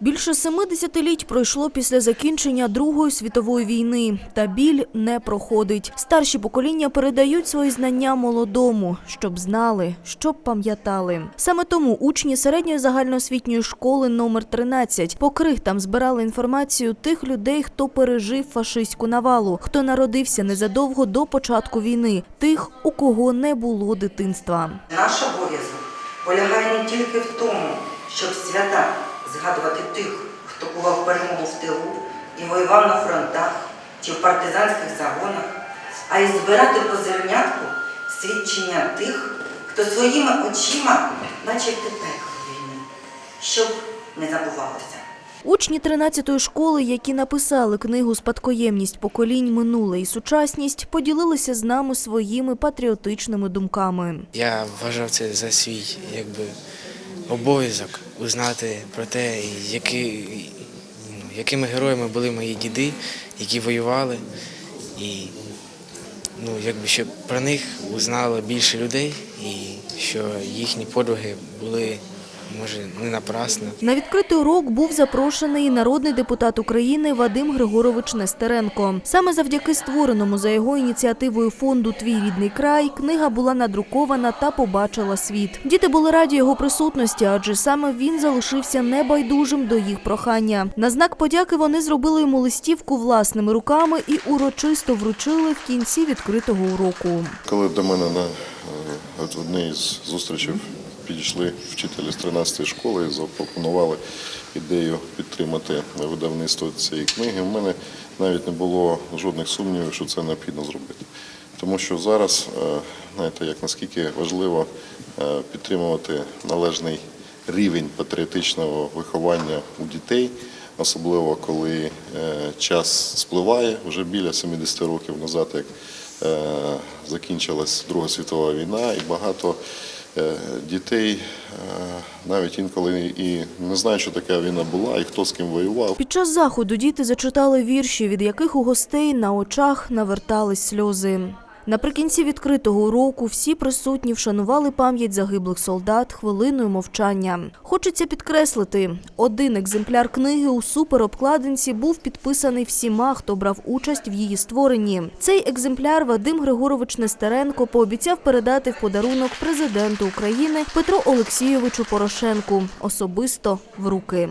Більше семи десятиліть пройшло після закінчення Другої світової війни, та біль не проходить. Старші покоління передають свої знання молодому, щоб знали, щоб пам'ятали. Саме тому учні середньої загальноосвітньої школи номер 13 по крихтам збирали інформацію тих людей, хто пережив фашистську навалу, хто народився незадовго до початку війни, тих, у кого не було дитинства. Наш обов'язок полягає не тільки в тому, щоб свята згадувати тих, хто кував перемогу в тилу і воював на фронтах чи в партизанських загонах, а й збирати по зернятку свідчення тих, хто своїми очима бачив тепер війни, щоб не забувалося. Учні 13-ї школи, які написали книгу Спадкоємність поколінь минуле і сучасність, поділилися з нами своїми патріотичними думками. Я вважав це за свій якби, обов'язок узнати про те, які, ну, якими героями були мої діди, які воювали. І ну, якби, щоб про них узнало більше людей і що їхні подвиги були, може, не напрасно. На відкритий урок був запрошений народний депутат України Вадим Григорович Нестеренко. Саме завдяки створеному за його ініціативою фонду Твій рідний край книга була надрукована та побачила світ. Діти були раді його присутності, адже саме він залишився небайдужим до їх прохання. На знак подяки вони зробили йому листівку власними руками і урочисто вручили в кінці відкритого уроку. Коли до мене на е, одній з зустрічей підійшли вчителі з 13-ї школи і запропонували ідею підтримати видавництво цієї книги, у мене навіть не було жодних сумнівів, що це необхідно зробити. Тому що зараз, е, знаєте, як наскільки важливо е, підтримувати належний рівень патріотичного виховання у дітей, особливо коли е, час спливає вже біля 70 років назад, як закінчилась Друга світова війна, і багато дітей е, навіть інколи і не знають, що така війна була, і хто з ким воював. Під час заходу діти зачитали вірші, від яких у гостей на очах навертались сльози. Наприкінці відкритого уроку всі присутні вшанували пам'ять загиблих солдат хвилиною мовчання. Хочеться підкреслити, один екземпляр книги у суперобкладинці був підписаний всіма, хто брав участь в її створенні. Цей екземпляр Вадим Григорович Нестеренко пообіцяв передати в подарунок президенту України Петру Олексійовичу Порошенку особисто в руки.